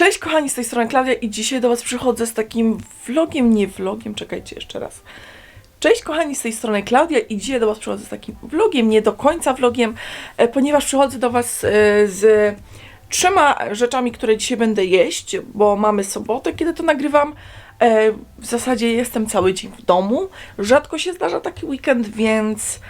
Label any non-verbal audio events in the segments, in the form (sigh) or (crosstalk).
Cześć kochani, z tej strony Klaudia i dzisiaj do Was przychodzę z takim vlogiem, nie vlogiem, czekajcie jeszcze raz. Cześć kochani, z tej strony Klaudia i dzisiaj do Was przychodzę z takim vlogiem, nie do końca vlogiem, e, ponieważ przychodzę do Was e, z trzema rzeczami, które dzisiaj będę jeść, bo mamy sobotę, kiedy to nagrywam. E, W zasadzie jestem cały dzień w domu, rzadko się zdarza taki weekend, więc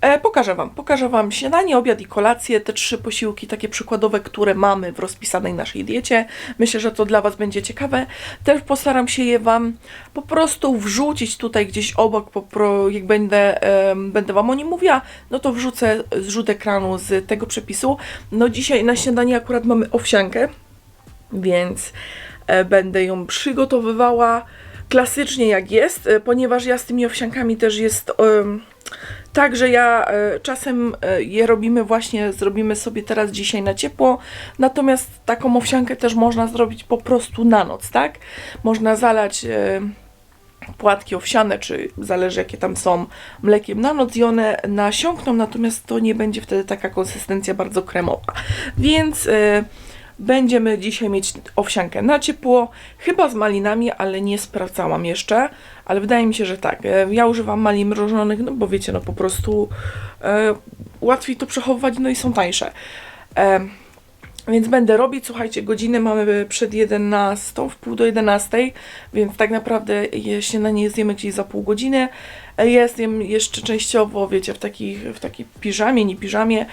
E, pokażę Wam. Pokażę Wam śniadanie, obiad i kolację, te trzy posiłki takie przykładowe, które mamy w rozpisanej naszej diecie. Myślę, że to dla Was będzie ciekawe. Też postaram się je Wam po prostu wrzucić tutaj gdzieś obok, jak będę, em, będę Wam o nim mówiła, no to wrzucę zrzut ekranu z tego przepisu. No dzisiaj na śniadanie akurat mamy owsiankę, więc e, będę ją przygotowywała klasycznie jak jest, e, ponieważ ja z tymi owsiankami też jest... em, tak, że ja e, czasem e, je robimy właśnie, zrobimy sobie teraz dzisiaj na ciepło, natomiast taką owsiankę też można zrobić po prostu na noc, tak? Można zalać e, płatki owsiane, czy zależy jakie tam są, mlekiem na noc i one nasiąkną, natomiast to nie będzie wtedy taka konsystencja bardzo kremowa. Więc e, będziemy dzisiaj mieć owsiankę na ciepło, chyba z malinami, ale nie sprawdzałam jeszcze, ale wydaje mi się, że tak. E, Ja używam malin mrożonych, no bo wiecie, no po prostu e, łatwiej to przechowywać, no i są tańsze. E, więc będę robić, słuchajcie, godziny mamy przed 11, w pół do 11, więc tak naprawdę śniadanie zjemy gdzieś za pół godziny. E, Jestem jeszcze częściowo, wiecie, w, takich, w takiej piżamie, nie piżamie,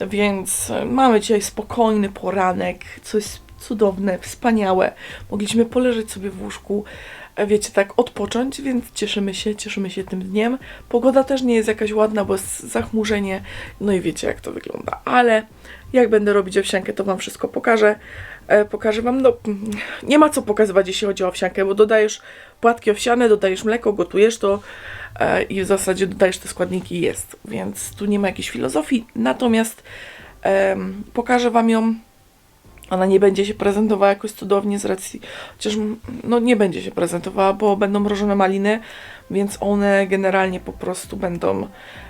więc e, mamy dzisiaj spokojny poranek, coś cudowne, wspaniałe. Mogliśmy poleżeć sobie w łóżku, e, wiecie, tak odpocząć, więc cieszymy się, cieszymy się tym dniem. Pogoda też nie jest jakaś ładna, bo jest zachmurzenie, no i wiecie jak to wygląda, ale jak będę robić owsiankę, to Wam wszystko pokażę. E, pokażę Wam, no nie ma co pokazywać, jeśli chodzi o owsiankę, bo dodajesz płatki owsiane, dodajesz mleko, gotujesz to e, i w zasadzie dodajesz te składniki i jest, więc tu nie ma jakiejś filozofii, natomiast em, pokażę Wam ją ona nie będzie się prezentowała jakoś cudownie z racji, chociaż no nie będzie się prezentowała, bo będą mrożone maliny, więc one generalnie po prostu będą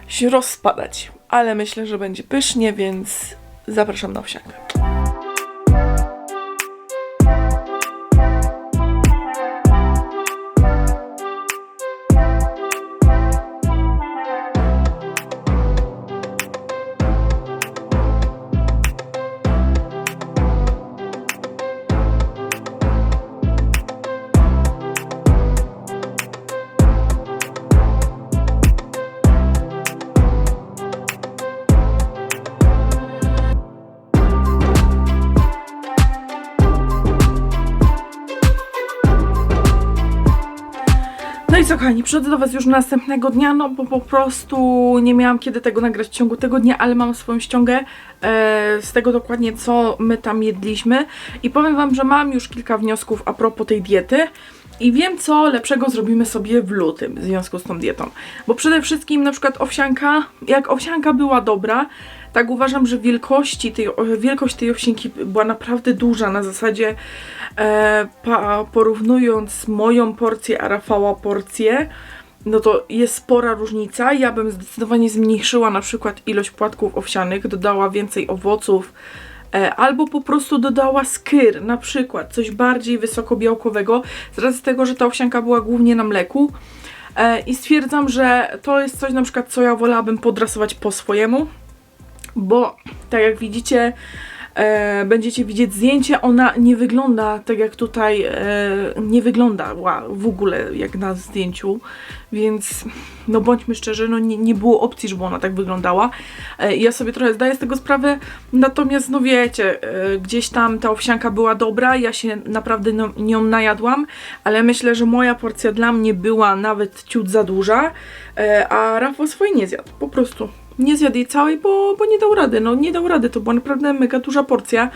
się rozpadać. Ale myślę, że będzie pysznie, więc zapraszam na owsiankę. Kochani, przychodzę do Was już następnego dnia, no bo po prostu nie miałam kiedy tego nagrać w ciągu tego dnia, ale mam swoją ściągę e, z tego dokładnie co my tam jedliśmy. I powiem Wam, że mam już kilka wniosków a propos tej diety i wiem co lepszego zrobimy sobie w lutym w związku z tą dietą, bo przede wszystkim na przykład owsianka, jak owsianka była dobra, tak uważam, że wielkości tej, wielkość tej owsianki była naprawdę duża, na zasadzie e, pa, porównując moją porcję a Rafała porcję, no to jest spora różnica. Ja bym zdecydowanie zmniejszyła na przykład ilość płatków owsianych, dodała więcej owoców, albo po prostu dodała skyr, na przykład coś bardziej wysokobiałkowego, z racji tego, że ta owsianka była głównie na mleku. E, I stwierdzam, że to jest coś na przykład, co ja wolałabym podrasować po swojemu, bo tak jak widzicie, e, będziecie widzieć zdjęcie, ona nie wygląda tak jak tutaj, e, nie wygląda w ogóle jak na zdjęciu, więc no bądźmy szczerzy, no nie, nie było opcji, żeby ona tak wyglądała. E, ja sobie trochę zdaję z tego sprawę, natomiast no wiecie, e, gdzieś tam ta owsianka była dobra, ja się naprawdę no, nią najadłam, ale myślę, że moja porcja dla mnie była nawet ciut za duża, e, a Rafał swojej nie zjadł, po prostu nie zjadł jej całej, bo, bo nie dał rady. No nie dał rady, to była naprawdę mega duża porcja,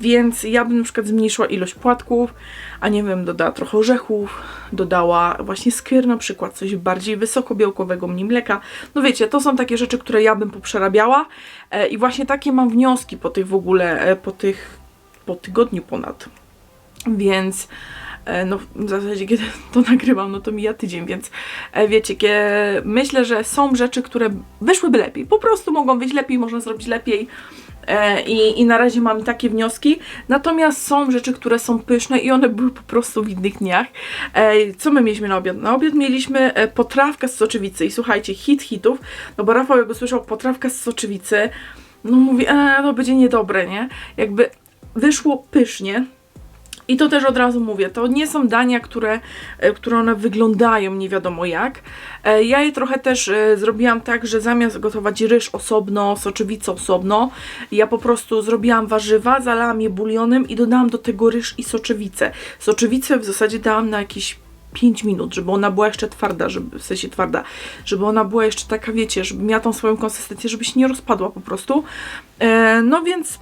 więc ja bym na przykład zmniejszyła ilość płatków, a nie wiem, dodała trochę orzechów, dodała właśnie skyr na przykład, coś bardziej wysokobiałkowego, mniej mleka. No wiecie, to są takie rzeczy, które ja bym poprzerabiała e, i właśnie takie mam wnioski po tych w ogóle, e, po tych, po tygodniu ponad. Więc no w zasadzie kiedy to (laughs) nagrywam, no to mija tydzień, więc e, wiecie, myślę, że są rzeczy, które wyszłyby lepiej. Po prostu mogą wyjść lepiej, można zrobić lepiej. E, I, I na razie mam takie wnioski. Natomiast są rzeczy, które są pyszne i one były po prostu w innych dniach. E, co my mieliśmy na obiad? Na obiad mieliśmy e, potrawkę z soczewicy. I słuchajcie, hit hitów, no bo Rafał jak usłyszał potrawkę z soczewicy, no mówi, e, to będzie niedobre, nie? Jakby wyszło pysznie. I to też od razu mówię, to nie są dania, które, e, które one wyglądają nie wiadomo jak. E, Ja je trochę też e, zrobiłam tak, że zamiast gotować ryż osobno, soczewicę osobno, ja po prostu zrobiłam warzywa, zalałam je bulionem i dodałam do tego ryż i soczewicę. Soczewicę w zasadzie dałam na jakieś 5 minut, żeby ona była jeszcze twarda, żeby, w sensie twarda, żeby ona była jeszcze taka, wiecie, żeby miała tą swoją konsystencję, żeby się nie rozpadła po prostu. No więc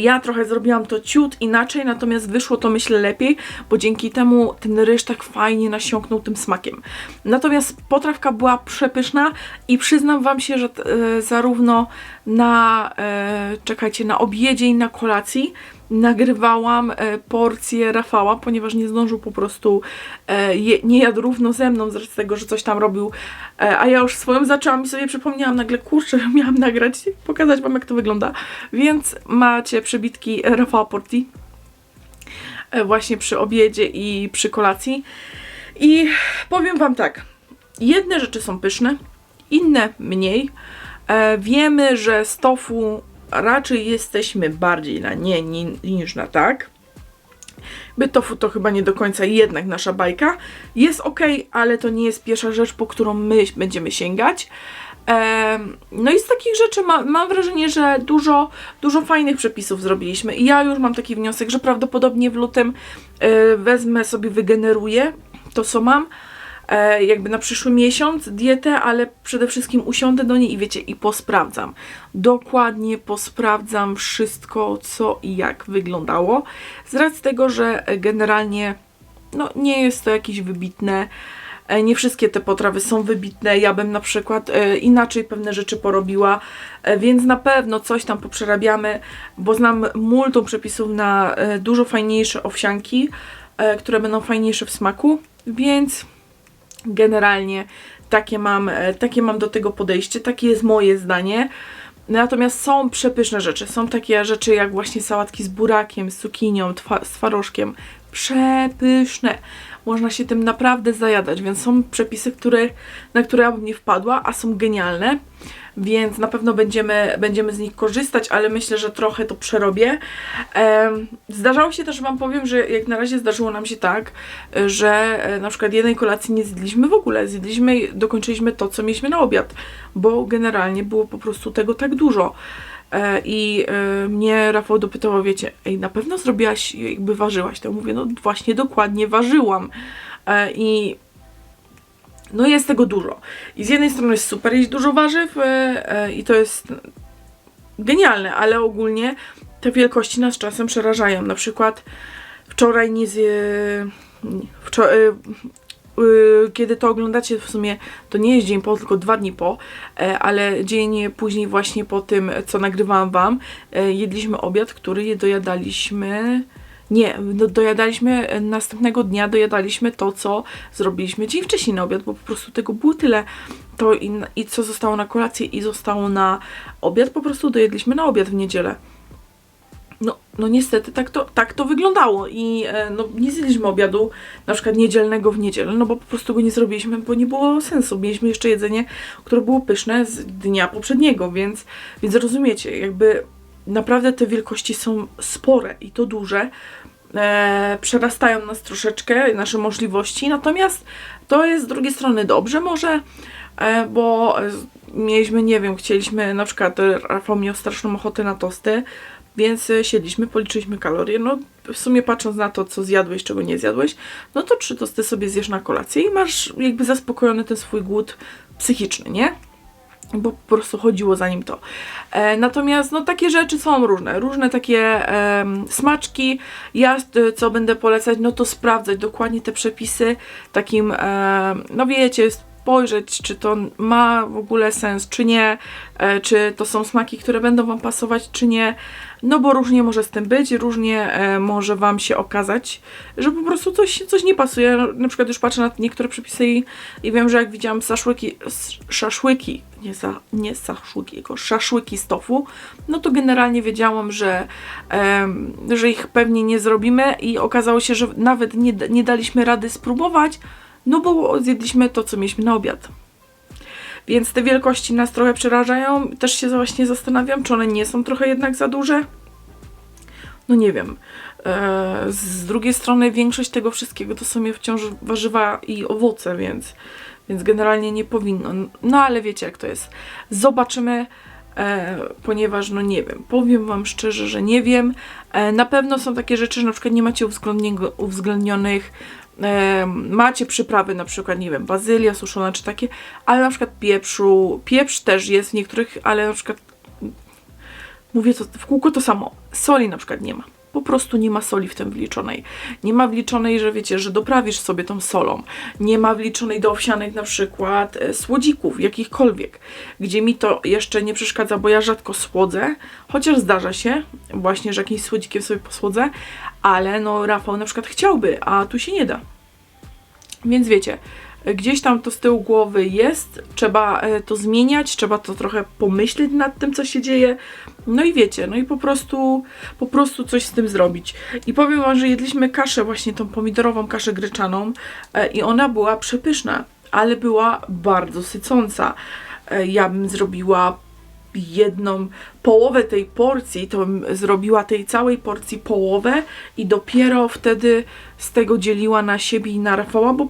Ja trochę zrobiłam to ciut inaczej, natomiast wyszło to myślę lepiej, bo dzięki temu ten ryż tak fajnie nasiąknął tym smakiem. Natomiast potrawka była przepyszna i przyznam Wam się, że e, zarówno na, e, czekajcie, na obiedzie i na kolacji nagrywałam e, porcję Rafała, ponieważ nie zdążył po prostu, e, nie jadł równo ze mną z racji tego, że coś tam robił, e, a ja już swoją zaczęłam i sobie przypomniałam nagle, kurczę, (laughs) miałam nagrać, pokazać Wam jak to wygląda, więc macie przebitki Rafała Porti właśnie przy obiedzie i przy kolacji. I powiem Wam tak, jedne rzeczy są pyszne, inne mniej, wiemy, że z tofu raczej jesteśmy bardziej na nie ni- niż na tak. By tofu to chyba nie do końca jednak nasza bajka. Jest ok, ale to nie jest pierwsza rzecz, po którą my będziemy sięgać. No i z takich rzeczy ma, mam wrażenie, że dużo, dużo fajnych przepisów zrobiliśmy. I ja już mam taki wniosek, że prawdopodobnie w lutym e, wezmę sobie, wygeneruję to, co mam, jakby na przyszły miesiąc dietę, ale przede wszystkim usiądę do niej i wiecie, i posprawdzam. Dokładnie posprawdzam wszystko, co i jak wyglądało. Z racji tego, że e, generalnie no, nie jest to jakieś wybitne. e, Nie wszystkie te potrawy są wybitne. Ja bym na przykład e, inaczej pewne rzeczy porobiła, e, więc na pewno coś tam poprzerabiamy, bo znam multum przepisów na e, dużo fajniejsze owsianki, e, które będą fajniejsze w smaku, więc generalnie takie mam, e, takie mam do tego podejście, takie jest moje zdanie. Natomiast są przepyszne rzeczy. Są takie rzeczy jak właśnie sałatki z burakiem, z cukinią, z twarożkiem. Przepyszne. Można się tym naprawdę zajadać, więc są przepisy, które, na które ja bym nie wpadła, a są genialne. Więc na pewno będziemy, będziemy z nich korzystać, ale myślę, że trochę to przerobię. Zdarzało się też, Wam powiem, że jak na razie zdarzyło nam się tak, że e, na przykład jednej kolacji nie zjedliśmy w ogóle. Zjedliśmy i dokończyliśmy to, co mieliśmy na obiad, bo generalnie było po prostu tego tak dużo. E, I e, mnie Rafał dopytał, wiecie, ej, na pewno zrobiłaś, jakby ważyłaś? To mówię, no właśnie, dokładnie ważyłam. E, I no jest tego dużo. I z jednej strony jest super jeść dużo warzyw i to jest genialne, ale ogólnie te wielkości nas czasem przerażają. Na przykład wczoraj nie zje... Wczor... y, kiedy to oglądacie, w sumie to nie jest dzień po, tylko dwa dni po, e, ale dzień później właśnie po tym, co nagrywałam Wam, e, jedliśmy obiad, który dojadaliśmy... Nie, do, dojadaliśmy e, następnego dnia, dojadaliśmy to, co zrobiliśmy dzień wcześniej na obiad, bo po prostu tego było tyle. To i, i co zostało na kolację i zostało na obiad, po prostu dojedliśmy na obiad w niedzielę. No, no niestety tak to, tak to wyglądało i e, no, nie zjedliśmy obiadu na przykład niedzielnego w niedzielę, no bo po prostu go nie zrobiliśmy, bo nie było sensu. Mieliśmy jeszcze jedzenie, które było pyszne z dnia poprzedniego, więc, więc rozumiecie, jakby naprawdę te wielkości są spore i to duże. E, przerastają nas troszeczkę, nasze możliwości, natomiast to jest z drugiej strony dobrze może, e, bo mieliśmy, nie wiem, chcieliśmy, na przykład e, Rafał miał straszną ochotę na tosty, więc e, siedliśmy, policzyliśmy kalorie. No, w sumie patrząc na to, co zjadłeś, czego nie zjadłeś, no to trzy tosty sobie zjesz na kolację i masz jakby zaspokojony ten swój głód psychiczny, nie? Bo po prostu chodziło za nim to. E, natomiast no takie rzeczy są różne, różne takie em, smaczki. Ja e, co będę polecać, no to sprawdzać dokładnie te przepisy, takim, em, no wiecie, spojrzeć, czy to ma w ogóle sens, czy nie, e, czy to są smaki, które będą Wam pasować, czy nie. no bo różnie może z tym być, różnie e, może Wam się okazać, że po prostu coś, coś nie pasuje. Na przykład już patrzę na niektóre przepisy i, i wiem, że jak widziałam szaszłyki, s- szaszłyki, nie, za, nie szaszłyki, tylko szaszłyki z tofu, no to generalnie wiedziałam, że, że ich pewnie nie zrobimy i okazało się, że nawet nie, nie daliśmy rady spróbować, no bo zjedliśmy to, co mieliśmy na obiad. Więc te wielkości nas trochę przerażają. Też się właśnie zastanawiam, czy one nie są trochę jednak za duże. No nie wiem. E, Z drugiej strony większość tego wszystkiego to są wciąż warzywa i owoce, więc, więc generalnie nie powinno. No ale wiecie jak to jest. Zobaczymy, e, ponieważ no nie wiem. Powiem Wam szczerze, że nie wiem. E, na pewno są takie rzeczy, że na przykład nie macie uwzględnionych macie przyprawy, na przykład, nie wiem, bazylia suszona czy takie, ale na przykład pieprzu, pieprz też jest w niektórych, ale na przykład mówię to w kółko to samo, soli na przykład nie ma. Po prostu nie ma soli w tym wliczonej. Nie ma wliczonej, że wiecie, że doprawisz sobie tą solą. Nie ma wliczonej do owsianek na przykład e, słodzików, jakichkolwiek. Gdzie mi to jeszcze nie przeszkadza, bo ja rzadko słodzę, chociaż zdarza się właśnie, że jakimś słodzikiem sobie posłodzę, ale no Rafał na przykład chciałby, a tu się nie da. Więc wiecie, gdzieś tam to z tyłu głowy jest, trzeba e, to zmieniać, trzeba to trochę pomyśleć nad tym, co się dzieje. No i wiecie, no i po prostu, po prostu coś z tym zrobić. I powiem Wam, że jedliśmy kaszę, właśnie tą pomidorową kaszę gryczaną e, i ona była przepyszna, ale była bardzo sycąca. E, Ja bym zrobiła jedną połowę tej porcji, to bym zrobiła tej całej porcji połowę i dopiero wtedy z tego dzieliła na siebie i na Rafała, bo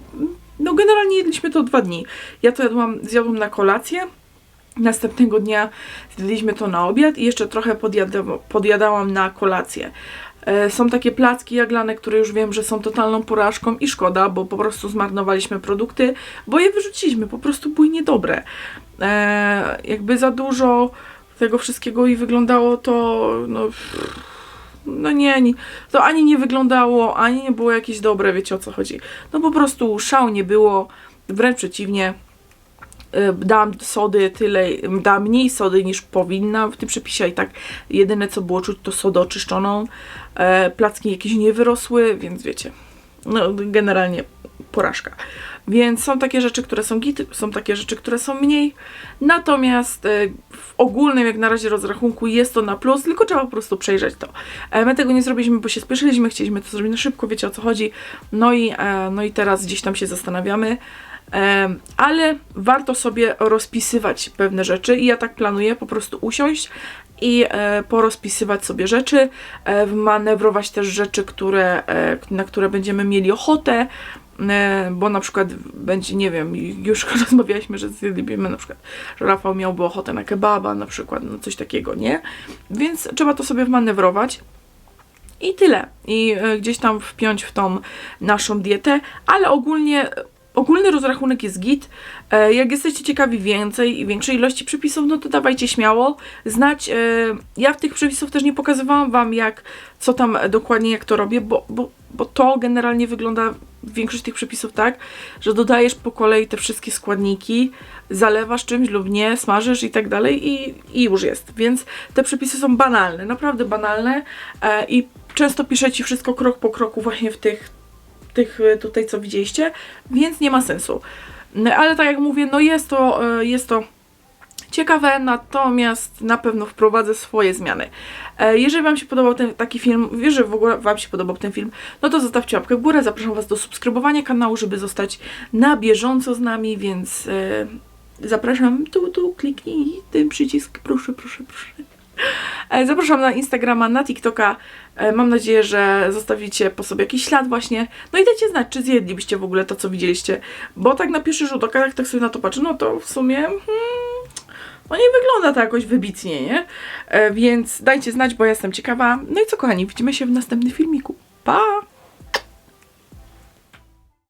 no generalnie jedliśmy to dwa dni. Ja to jadłam, zjadłam na kolację, następnego dnia zjedliśmy to na obiad i jeszcze trochę podjada- podjadałam na kolację. E, Są takie placki jaglane, które już wiem, że są totalną porażką i szkoda, bo po prostu zmarnowaliśmy produkty, bo je wyrzuciliśmy, po prostu były niedobre. E, jakby za dużo tego wszystkiego i wyglądało to, no, no nie, to ani nie wyglądało, ani nie było jakieś dobre, wiecie o co chodzi. No po prostu szał nie było, wręcz przeciwnie. E, Dałam sody tyle, dałam mniej sody niż powinna w tym przepisie i tak jedyne co było czuć to sodę oczyszczoną. E, placki jakieś nie wyrosły, więc wiecie, no generalnie porażka. Więc są takie rzeczy, które są git, są takie rzeczy, które są mniej. Natomiast e, w ogólnym, jak na razie, rozrachunku jest to na plus, tylko trzeba po prostu przejrzeć to. E, My tego nie zrobiliśmy, bo się spieszyliśmy, chcieliśmy to zrobić na szybko, wiecie o co chodzi. No i, no i teraz gdzieś tam się zastanawiamy. Ale warto sobie rozpisywać pewne rzeczy i ja tak planuję po prostu usiąść i e, porozpisywać sobie rzeczy, e, manewrować też rzeczy, które, e, na które będziemy mieli ochotę, bo na przykład będzie, nie wiem, już (laughs) rozmawialiśmy, że zjedlibyśmy na przykład, że Rafał miałby ochotę na kebaba na przykład, no coś takiego, nie? Więc trzeba to sobie wmanewrować. I tyle. I gdzieś tam wpiąć w tą naszą dietę, ale ogólnie ogólny rozrachunek jest git. E, Jak jesteście ciekawi więcej i większej ilości przepisów, no to dawajcie śmiało znać. e, Ja w tych przepisów też nie pokazywałam Wam, jak, co tam dokładnie, jak to robię, bo, bo, bo to generalnie wygląda większość tych przepisów tak, że dodajesz po kolei te wszystkie składniki, zalewasz czymś lub nie, smażysz i tak dalej i, i już jest. Więc te przepisy są banalne, naprawdę banalne e, i często piszę Ci wszystko krok po kroku właśnie w tych tych y, tutaj, co widzieliście, więc nie ma sensu. Ale tak jak mówię, no jest to, y, jest to ciekawe, natomiast na pewno wprowadzę swoje zmiany. E, Jeżeli Wam się podobał ten taki film, jeżeli w ogóle Wam się podobał ten film, no to zostawcie łapkę w górę, zapraszam Was do subskrybowania kanału, żeby zostać na bieżąco z nami, więc e, zapraszam, tu, tu, kliknij ten przycisk, proszę, proszę, proszę. E, Zapraszam na Instagrama, na TikToka. E, Mam nadzieję, że zostawicie po sobie jakiś ślad właśnie. No i dajcie znać, czy zjedlibyście w ogóle to, co widzieliście. Bo tak na pierwszy rzut oka, jak tak sobie na to patrzę, no to w sumie... Hmm, no nie wygląda to jakoś wybitnie, nie? E, Więc dajcie znać, bo jestem ciekawa. No i co kochani, widzimy się w następnym filmiku. Pa!